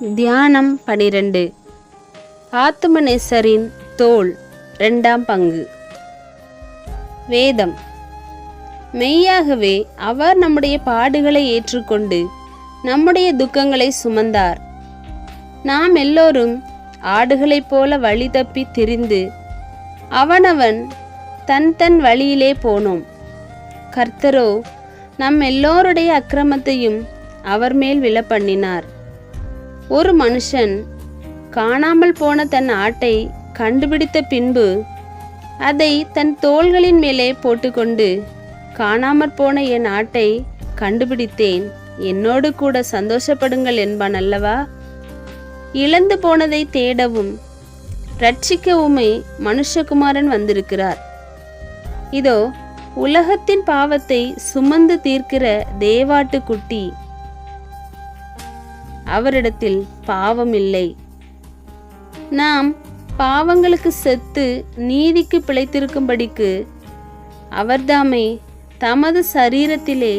தியானம் பனிரெண்டு. ஆத்துமநேசரின் தோல் ரெண்டாம் பங்கு. வேதம். மெய்யாகவே அவர் நம்முடைய பாடுகளை ஏற்றுக்கொண்டு நம்முடைய துக்கங்களை சுமந்தார். நாம் எல்லோரும் ஆடுகளைப் போல வழி தப்பி திரிந்து அவனவன் தன் தன் வழியிலே போனோம். கர்த்தரோ நம் எல்லோருடைய அக்கிரமத்தையும் அவர் மேல் விழப்பண்ணினார். ஒரு மனுஷன் காணாமல் போன தன் ஆட்டை கண்டுபிடித்த பின்பு அதை தன் தோள்களின் மேலே போட்டுக்கொண்டு காணாமற் போன என் ஆட்டை கண்டுபிடித்தேன். என்னோடு கூட சந்தோஷப்படுங்கள் என்பான் அல்லவா? இழந்து போனதை தேடவும் ரட்சிக்கவுமே மனுஷகுமாரன் வந்திருக்கிறார். இதோ உலகத்தின் பாவத்தை சுமந்து தீர்க்கிற தேவாட்டு குட்டி அவரிடத்தில் பாவம் இல்லை நாம் பாவங்களுக்கு செத்து நீதிக்கு பிழைத்திருக்கும்படிக்கு அவர்தாமே தமது சரீரத்திலே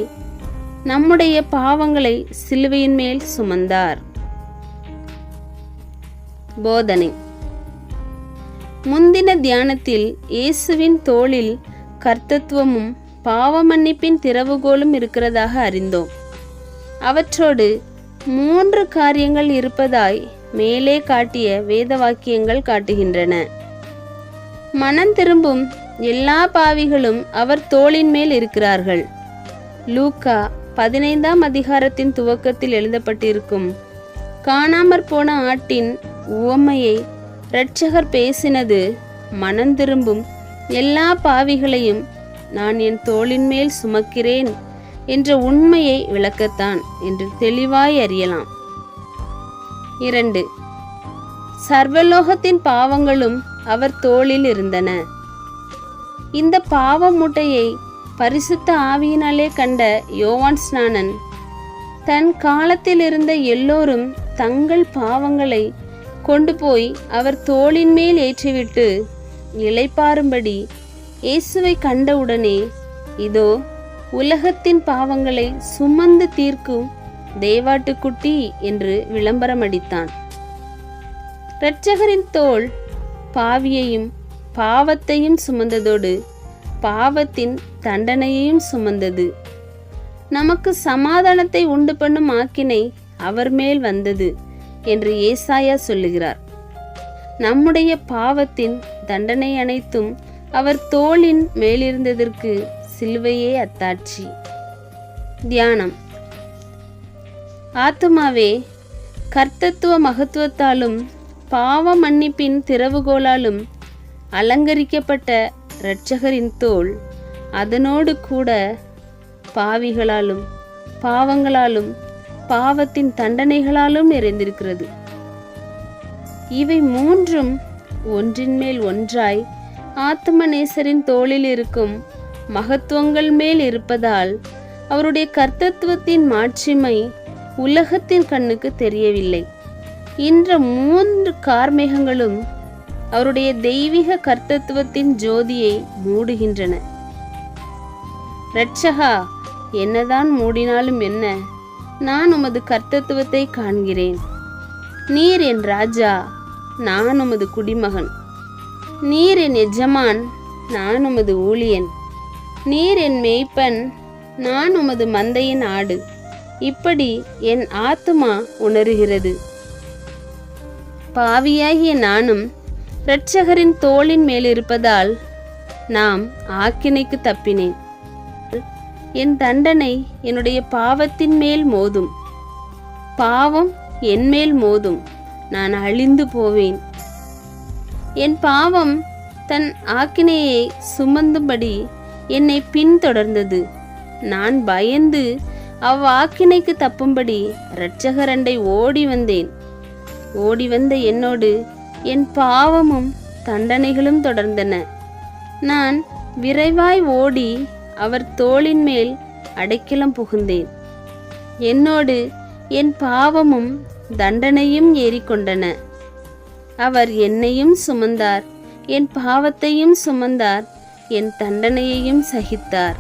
நம்முடைய பாவங்களை சிலுவையின் மேல் சுமந்தார். போதனை. முந்தின தியானத்தில் இயேசுவின் தோளில் கர்த்தத்துவமும் பாவமன்னிப்பின் திறவுகோலும் இருக்கிறதாக அறிந்தோம். அவற்றோடு மூன்று காரியங்கள் இருப்பதாய் மேலே காட்டிய வேத வாக்கியங்கள் காட்டுகின்றன. மனம் திரும்பும் எல்லா பாவிகளும் அவர் தோளின் மேல் இருக்கிறார்கள். லூக்கா பதினைந்தாம் அதிகாரத்தின் துவக்கத்தில் எழுதப்பட்டிருக்கும். காணாமற் போன ஆட்டின் உவமையை இரட்சகர் பேசினது மனம் திரும்பும் எல்லா பாவிகளையும் நான் என் தோளின் மேல் சுமக்கிறேன். என்ற உண்மையை விளக்கத்தான் என்று தெளிவாய் அறியலாம். இரண்டு சர்வலோகத்தின் பாவங்களும் அவர் தோளில் இருந்தன. இந்த பாவ மூட்டையை பரிசுத்த ஆவியினாலே கண்ட யோவான் ஸ்நானன் தன் காலத்தில் இருந்த எல்லோரும் தங்கள் பாவங்களை கொண்டு போய் அவர் தோளின் மேல் ஏற்றிவிட்டு இளைப்பாறும்படி இயேசுவை கண்டவுடனே இதோ உலகத்தின் பாவங்களை சுமந்து தீர்க்கும் தேவாட்டுக்குட்டி என்று விளம்பரம் அடித்தான். இரட்சகரின் தோல் பாவியையும் பாவத்தையும் சுமந்ததோடு பாவத்தின் தண்டனையையும் சுமந்தது. நமக்கு சமாதானத்தை உண்டு பண்ணும் ஆக்கினை அவர் மேல் வந்தது என்று ஏசாயா சொல்லுகிறார். நம்முடைய பாவத்தின் தண்டனை அனைத்தும் அவர் தோளின் மேலிருந்ததற்கு சிலுவையே அத்தாட்சி. தியானம். ஆத்துமாவே கர்த்தத்துவ மகத்துவத்தாலும் பாவ மன்னிப்பின் திறவுகோலாலும் அலங்கரிக்கப்பட்ட இரட்சகரின் தோல் அதனோடு கூட பாவிகளாலும் பாவங்களாலும் பாவத்தின் தண்டனைகளாலும் நிறைந்திருக்கிறது. இவை மூன்றும் ஒன்றின் மேல் ஒன்றாய் ஆத்மநேசரின் தோளில் இருக்கும் மகத்துவங்கள் மேல் இருப்பதால் அவருடைய கர்த்தத்துவத்தின் மாட்சிமை உலகத்தின் கண்ணுக்கு தெரியவில்லை. இன்ற மூன்று கார்மேகங்களும் அவருடைய தெய்வீக கர்த்தத்துவத்தின் ஜோதியை மூடுகின்றன. ரட்சகா என்னதான் மூடினாலும் என்ன? நான் உமது கர்த்தத்துவத்தை காண்கிறேன். நீர் என் ராஜா நான் உமது குடிமகன். நீர் என் எஜமான் நான் உமது ஊழியன். நீர் என் மேய்ப்பன் நான் உமது மந்தையின் ஆடு. இப்படி என் ஆத்துமா உணர்கிறது. பாவியாகிய நானும் இரட்சகரின் தோளின் மேலிருப்பதால் நாம் ஆக்கினைக்கு தப்பினேன். என் தண்டனை என்னுடைய பாவத்தின் மேல் மோதும். பாவம் என் மேல் மோதும். நான் அழிந்து போவேன். என் பாவம் தன் ஆக்கினையை சுமந்தும்படி என்னை பின்தொடர்ந்தது. நான் பயந்து அவ்வாக்கினைக்கு தப்பும்படி இரட்சகரண்டை ஓடி வந்தேன். ஓடி வந்த என்னோடு என் பாவமும் தண்டனைகளும் தொடர்ந்தன. நான் விரைவாய் ஓடி அவர் தோளின் மேல் அடைக்கலம் புகுந்தேன். என்னோடு என் பாவமும் தண்டனையும் ஏறிக்கொண்டன. அவர் என்னையும் சுமந்தார் என் பாவத்தையும் சுமந்தார் என் தண்டனையையும் சகித்தார்.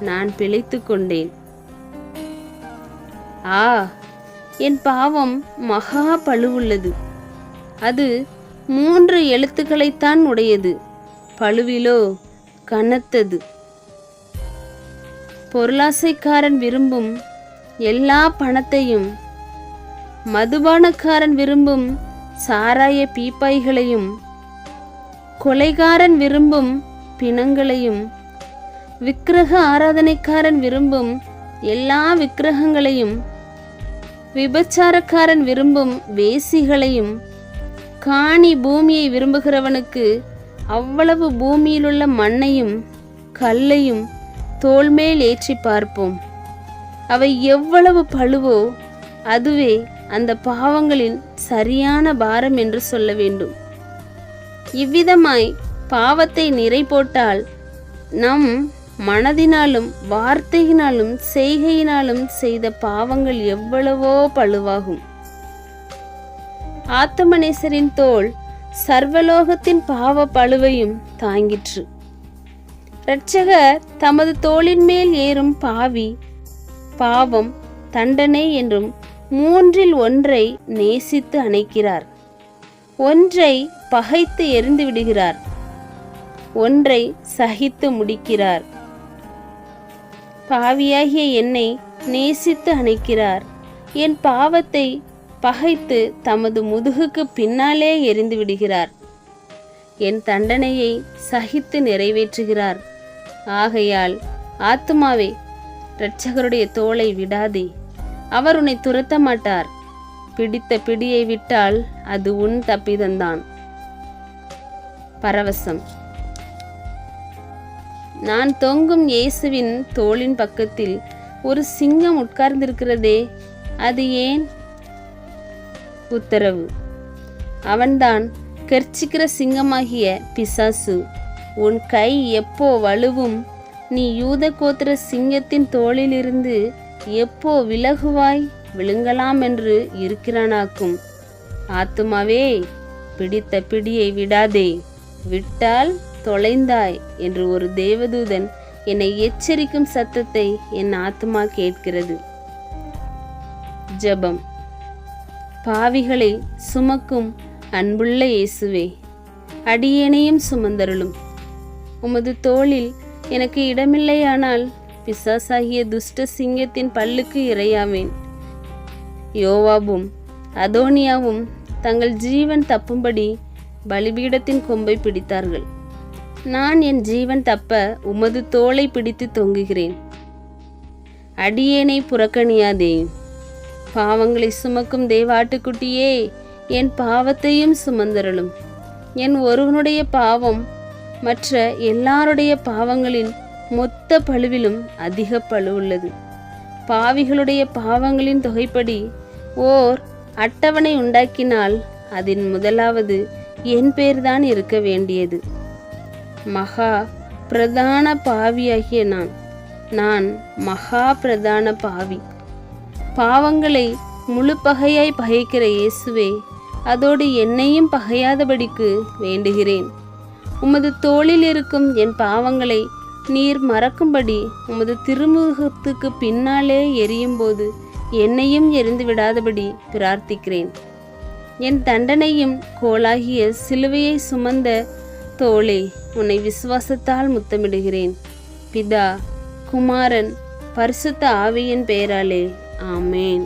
நான் பிழைத்து கொண்டேன். ஆ என் பாவம் மகா பழுவுள்ளது அது மூன்று எழுத்துக்களைத்தான் உடையது. பழுவிலோ கனத்தது. பொருளாசைக்காரன் விரும்பும் எல்லா பணத்தையும் மதுபானக்காரன் விரும்பும் சாராய பீப்பாய்களையும் கொலைகாரன் விரும்பும் பிணங்களையும் விக்கிரக ஆராதனைக்காரன் விரும்பும் எல்லா விக்கிரகங்களையும் விபச்சாரக்காரன் விரும்பும் வேசிகளையும் காணி பூமியை விரும்புகிறவனுக்கு அவ்வளவு பூமியிலுள்ள மண்ணையும் கல்லையும் தோல்மேல் ஏற்றி பார்ப்போம். அவை எவ்வளவு பழுவோ அதுவே அந்த பாவங்களின் சரியான பாரம் என்று சொல்ல வேண்டும். இவ்விதமாய் பாவத்தை நிறை போட்டால் நம் மனதினாலும் வார்த்தையினாலும் செய்கையினாலும் செய்த பாவங்கள் எவ்வளவோ பழுவாகும் ஆத்தமனேசரின் தோல் சர்வலோகத்தின் பாவ பழுவையும் தாங்கிற்று. இரட்சகர் தமது தோளின் மேல் ஏறும் பாவி பாவம் தண்டனை என்றும் மூன்றில் ஒன்றை நேசித்து அணைக்கிறார். ஒன்றை பகைத்து எரிந்து விடுகிறார். ஒன்றை சகித்து முடிக்கிறார். பாவியாகிய என்னை நேசித்து அணைக்கிறார். என் பாவத்தை பகைத்து தமது முதுகுக்கு பின்னாலே எரிந்து விடுகிறார். என் தண்டனையை சகித்து நிறைவேற்றுகிறார். ஆகையால் ஆத்துமாவே இரட்சகருடைய தோளை விடாதே. அவர் உன்னை துரத்த மாட்டார். பிடித்த பிடியை விட்டால் அது உன் தப்பிதந்தான். பரவசம். நான் தொங்கும் இயேசுவின் தோளின் பக்கத்தில் ஒரு சிங்கம் உட்கார்ந்திருக்கிறதே அது ஏன்? உத்தரவு. அவன்தான் கர்ச்சிக்கிற சிங்கமாகிய பிசாசு. உன் கை எப்போ வலுவும்? நீ யூத கோத்திர சிங்கத்தின் தோளிலிருந்து எப்போ விலகுவாய்? விழுங்கலாம் என்று இருக்கிறானாக்கும். ஆத்துமாவே பிடித்த பிடியை விடாதே. விட்டால் தொலைந்தாய் என்று ஒரு தேவதூதன் என்னை எச்சரிக்கும் சத்தத்தை என் ஆத்மா கேட்கிறது. ஜபம். பாவிகளை சுமக்கும் அன்புள்ள இயேசுவே அடியேனையும் சுமந்தருளும். உமது தோளில் எனக்கு இடமில்லையானால் பிசாசாகிய துஷ்ட சிங்கத்தின் பல்லுக்கு இரையாவேன். யோவாபும் அதோனியாவும் தங்கள் ஜீவன் தப்பும்படி பலிபீடத்தின் கொம்பை பிடித்தார்கள். நான் என் ஜீவன் தப்ப உமது தோளை பிடித்து தொங்குகிறேன். அடியேனை புறக்கணியாதே. பாவங்களை சுமக்கும் தேவாட்டுக்குட்டியே என் பாவத்தையும் சுமந்தருளும். என் ஒருவனுடைய பாவம் மற்ற எல்லாருடைய பாவங்களின் மொத்த பழுவிலும் அதிக பழு உள்ளது. பாவிகளுடைய பாவங்களின் தொகைப்படி ஓர் அட்டவணை உண்டாக்கினால் அதன் முதலாவது என் பேர்தான் இருக்க வேண்டியது. மகா பிரதான பாவியாகிய நான். நான் மகா பிரதான பாவி. பாவங்களை முழு பகையாய் பகைக்கிற இயேசுவே அதோடு என்னையும் பகையாதபடிக்கு வேண்டுகிறேன். உமது தோளில் இருக்கும் என் பாவங்களை நீர் மறக்கும்படி உமது திருமுகத்துக்கு பின்னாலே எரியும்போது என்னையும் எரிந்து விடாதபடி பிரார்த்திக்கிறேன். என் தண்டனையும் கோலாகிய சிலுவையை சுமந்த தோழே உன்னை விசுவாசத்தால் முத்தமிடுகிறேன். பிதா குமாரன் பரிசுத்த ஆவியின் பெயராலே ஆமேன்.